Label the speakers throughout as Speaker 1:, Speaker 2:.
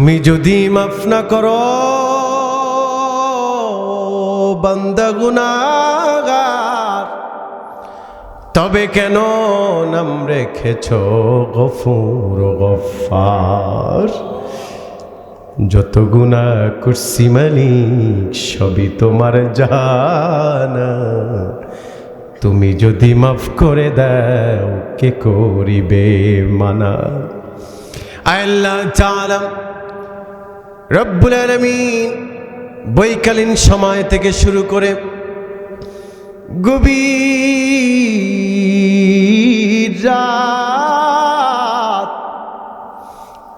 Speaker 1: তুমি যদি মাফ না করো, বান্দা গুনাগার, তবে কেন নাম রেখেছ গফুর গফার যত গুণা করছি মালিক, সবই তোমার জানা। তুমি যদি মাফ করে দাও, কে করিবে মানা? আল্লাহ চালাম রব্বুল আলমিন বৈকালীন সময় থেকে শুরু করে গভীর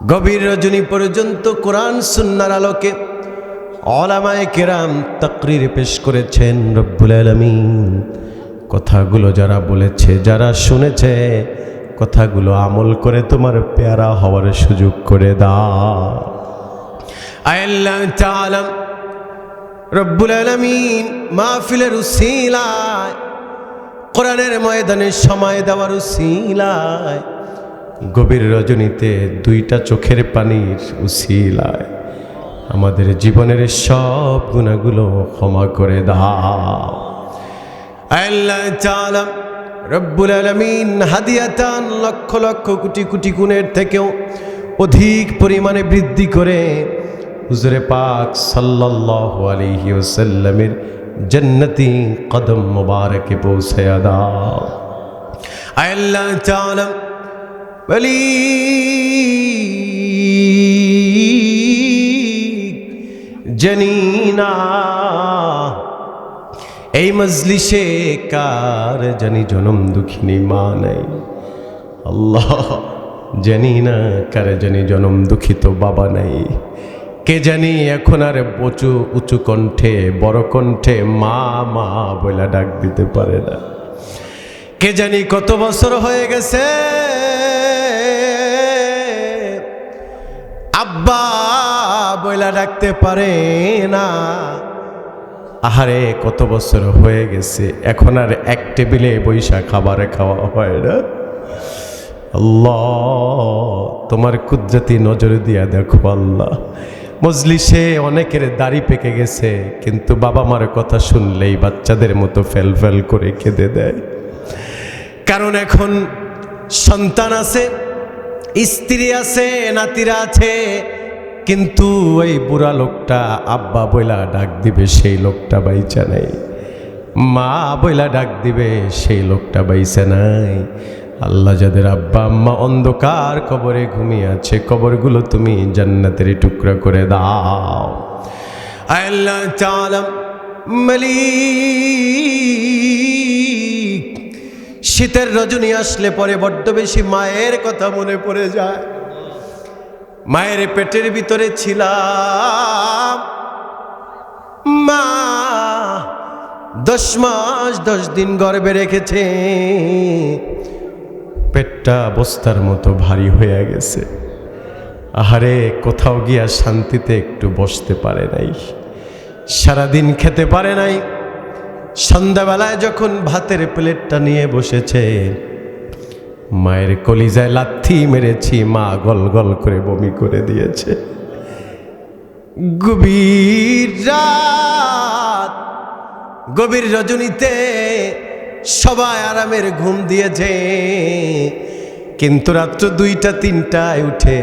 Speaker 1: গভীর রজনী পর্যন্ত কোরআন সুন্নার আলোকে অলামায় কেরাম তকরির পেশ করেছেন রব্বুল আলমিন। কথাগুলো যারা বলেছে, যারা শুনেছে, কথাগুলো আমল করে তোমার পেয়ারা হওয়ার সুযোগ করে দাও। আল্লাহ তাআলা রব্বুল আলমিন মাহফিলের উসিলায়, কোরআনের ময়দানে সময় দেওয়ার উসিলায়, গভীর রজনীতে দুইটা চোখের পানির উসিলায় আমাদের জীবনের সব গুণাগুলো ক্ষমা করে দাও। আল্লাহ রব্বুল আলমিন হাদিয়াতান লক্ষ লক্ষ কোটি কোটি গুণের থেকেও অধিক পরিমাণে বৃদ্ধি করে হুজুরে পাক সাল্লাল্লাহু আলাইহি ওয়াসাল্লামের জান্নতি কদম মুবারকে পৌঁছে আল্লাহ তাআলা বলি জনীনা, এই মজলিসে কার জানি জনম দুঃখিনী মা নাই। আল্লাহ জানি না কার জানি জনম দুঃখিত বাবা নাই। কে জানি এখন আর উঁচু উঁচু কণ্ঠে, বড় কণ্ঠে মা মা বলে ডাক দিতে পারে না। কে জানি কত বছর হয়ে গেছে। আব্বা বইলা ডাকতে পারে না। আহারে, কত বছর হয়ে গেছে। এখন আর এক টেবিলে বৈশা খাবারে খাওয়া হয় না। আল্লাহ, তোমার কুদরতি নজর দিয়া দেখো আল্লাহ। মজলিসে অনেকের দাড়ি পেকে গেছে, কিন্তু বাবা মার কথা শুনলেই বাচ্চাদের মতো ফেল ফেল করে কেঁদে দেয়। কারণ এখন সন্তান আছে, স্ত্রী আছে, নাতিরা আছে, কিন্তু ওই বুড়া লোকটা আব্বা বইলা ডাক দিবে, সেই লোকটা বাইচা নাই। মা বইলা ডাক দিবে, সেই লোকটা বাইচা নাই। আল্লাহ যাদের আব্বা আম্মা অন্ধকার কবরে ঘুমিয়ে আছে, কবরগুলো তুমি জান্নাতের টুকরা করে দাও। আল্লাহ চালাম মালিক, শীতের রজনী আসলে পরে বড্ড বেশি মায়ের কথা মনে পড়ে যায়। মায়ের পেটের ভিতরে ছিলাম। মা দশ মাস দশ দিন গর্বে রেখেছে। পেটটা বস্তার মতো ভারী হয়ে গেছে। আহারে, কোথাও গিয়া শান্তিতে একটু বসতে পারে নাই। সারাদিন খেতে পারে নাই। সন্ধ্যাবেলায় যখন ভাতের প্লেটটা নিয়ে বসেছে, মায়ের কলিজায় লাথি মেরেছি, মা গল গল করে বমি করে দিয়েছে। গভীর রাত, গভীর রজনীতে সবাই আরামের ঘুম দিয়েছে। কিন্তু রাত্র দুইটা, তিনটায় উঠে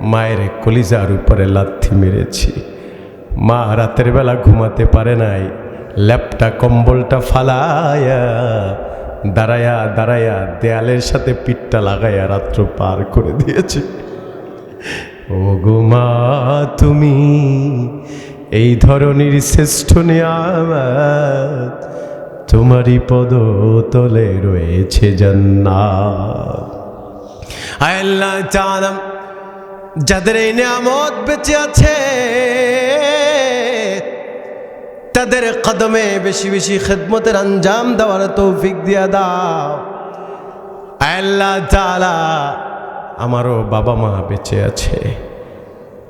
Speaker 1: মায়ের কলিজার উপরে লাথি মেরেছি। মা রাতের বেলা ঘুমাতে পারে নাই। ল্যাপটা, কম্বলটা ফালায়া, দাঁড়ায়া দাঁড়ায়া, দেয়ালের সাথে পিঠটা লাগাইয়া রাত্র পার করে দিয়েছে। ও মা, তুমি এই ধরনের শ্রেষ্ঠ নিয়ামত তোমারই পদ তলে রয়েছে জান্নাত। চালাম যাদের এই নিয়ামত বেঁচে আছে, তাদের কদমে বেশি বেশি খেদমতের আঞ্জাম দেওয়ার তৌফিক দিয়া দাও। আল্লাহ, তাআলা, আমারও বাবা মা বেঁচে আছে।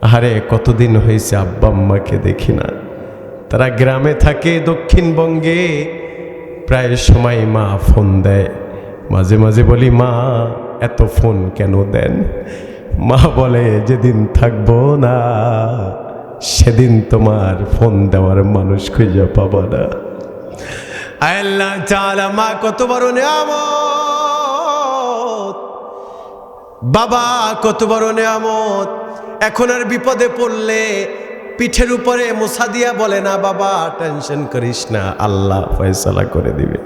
Speaker 1: আরে কতদিন হয়েছে আব্বা আম্মাকে দেখি না। তারা গ্রামে থাকে দক্ষিণবঙ্গে। প্রায় সময় মা ফোন দেয়। মাঝে মাঝে বলি, মা, এত ফোন কেন দেন? মা বলে, যেদিন থাকব না, সেদিন তোমার ফোন দেওয়ার মানুষ খুঁজে পাবো না। আল্লাহ চালা মা, কত বড় বাবা, কত বড় নিয়ামত। এখন আর বিপদে পড়লে পিঠের উপরে মোসা দিয়া বলে, না বাবা, টেনশন করিস না, আল্লাহ ফয়সালা করে দিবে।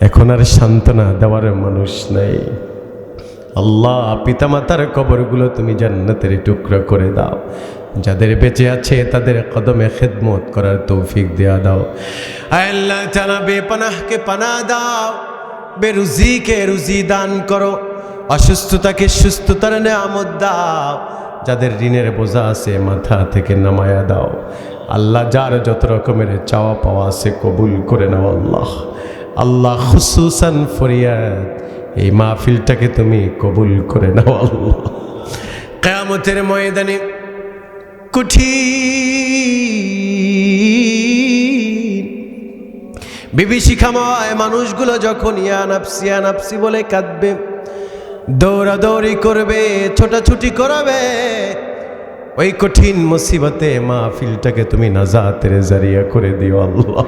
Speaker 1: এখন আর সান্ত্বনা দেওয়ার মানুষ নাই। আল্লাহ, পিতামাতার কবরগুলো তুমি জান্নাতের টুকরো করে দাও। যাদের বেঁচে আছে, তাদের কদমে খেদমত করার তৌফিক দেয়া দাও। আল্লাহ জানা বেপানাহকে পানা দাও। বেরুজিকে রুজি দান করো। অসুস্থতাকে সুস্থতার নেয়ামত দাও। যাদের ঋণের বোঝা আছে, মাথা থেকে নামায়া দাও। আল্লাহ যার যত রকমের চাওয়া পাওয়া আছে, কবুল করে নাও আল্লাহ। আল্লাহ খুসুসান ফরিয়াদ, এই মাহফিলটাকে তুমি কবুল করে নাও আল্লাহ। কেয়ামতের ময়দানে কঠিন। বিভীষিকাময় মানুষগুলো যখন ইয়া নাপসি নাপসি বলে কাঁদবে দৌড়াদৌড়ি করবে, ছোটাছুটি করবে। ওই কঠিন মুসিবতে মাহফিলটাকে তুমি নাজাতের জারিয়া করে দিও আল্লাহ।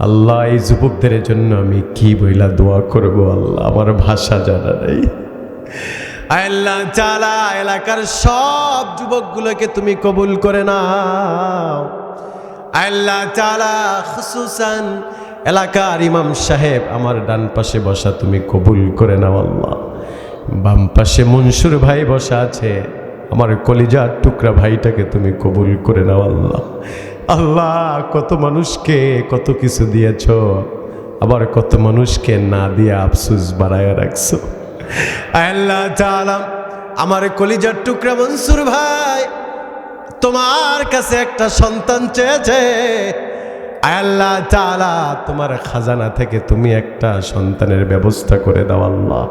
Speaker 1: আল্লাহ, এই যুবকদের জন্য আমি কি বইলা দোয়া করব আল্লাহ, আমার ভাষা জানা নেই। আল্লাহ, চালা এলাকার সব যুবকগুলোকে তুমি কবুল করে নাও। আল্লাহ, চালা, খুসুসান এলাকার ইমাম সাহেব, আমার ডান পাশে বসা, তুমি কবুল করে নাও আল্লাহ। বাম পাশে মনসুর ভাই বসা আছে, আমার কলিজার টুকরা ভাইটাকে তুমি কবুল করে নাও আল্লাহ। আল্লাহ, কত মানুষকে কত কিছু দিয়েছ, আবার কত মানুষকে না দিয়ে আফসুস বাড়ায় রাখছো। আল্লাহ চালাম আমার কলিজার টুকরা মনসুর ভাই তোমার কাছে একটা সন্তান চেয়েছে। আল্লাহ চালা তোমার খাজানা থেকে তুমি একটা সন্তানের ব্যবস্থা করে দাও আল্লাহ।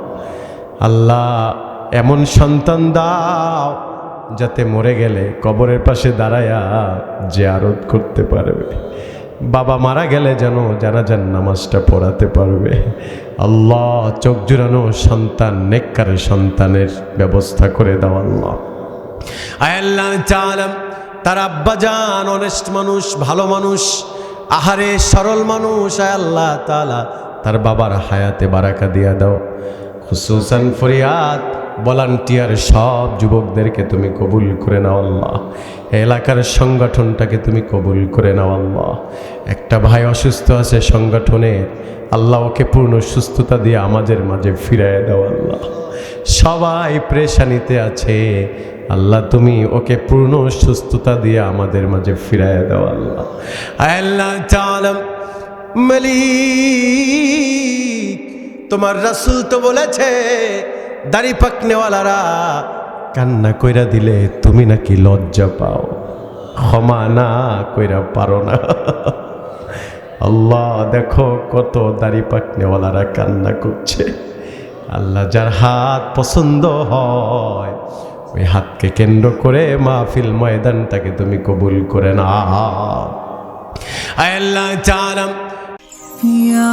Speaker 1: আল্লাহ, এমন সন্তান দাও যাতে মরে গেলে কবরের পাশে দাঁড়ায়া যে আরত করতে পারবে। বাবা মারা গেলে যেন জানাজান নামাজটা পড়াতে পারবে। আল্লাহ, চোখ জুড়ানো সন্তান, নেককার সন্তানের ব্যবস্থা করে দাও আল্লাহ। আয়াল্লাহ চালাম তার আব্বাজান অনেস্ট মানুষ, ভালো মানুষ আহারে সরল মানুষ আয়াল্লাহ তালা তার বাবার হায়াতে বারাকা দিয়া দাও। খুসুসান ফরিয়াদ, ভলান্টিয়ার সব যুবকদেরকে তুমি কবুল করে নাও আল্লাহ। এলাকার সংগঠনটাকে তুমি কবুল করে নাও আল্লাহ। একটা ভাই অসুস্থ আছে সংগঠনে আল্লাহ ওকে পূর্ণ সুস্থতা দিয়ে আমাদের মাঝে ফিরাইয়া দাও আল্লাহ। সবাই প্রেশানিতে আছে। আল্লাহ, তুমি ওকে পূর্ণ সুস্থতা দিয়ে আমাদের মাঝে ফিরাইয়া দাও আল্লাহ। আল্লাহ চালাম তোমার রাসুল তো বলেছে, দাড়ি পাকনেওয়ালারা কান্না কইরা দিলে তুমি নাকি লজ্জা পাও। ক্ষমা না কইরা পারো না। আল্লাহ, দেখো কত দাড়ি পাকনেওয়ালারা কান্না করছে। আল্লাহ যার হাত পছন্দ হয়, ওই হাতকে কেন্দ্র করে মাহফিল ময়দানটাকে তুমি কবুল করে না আল্লাহ
Speaker 2: يا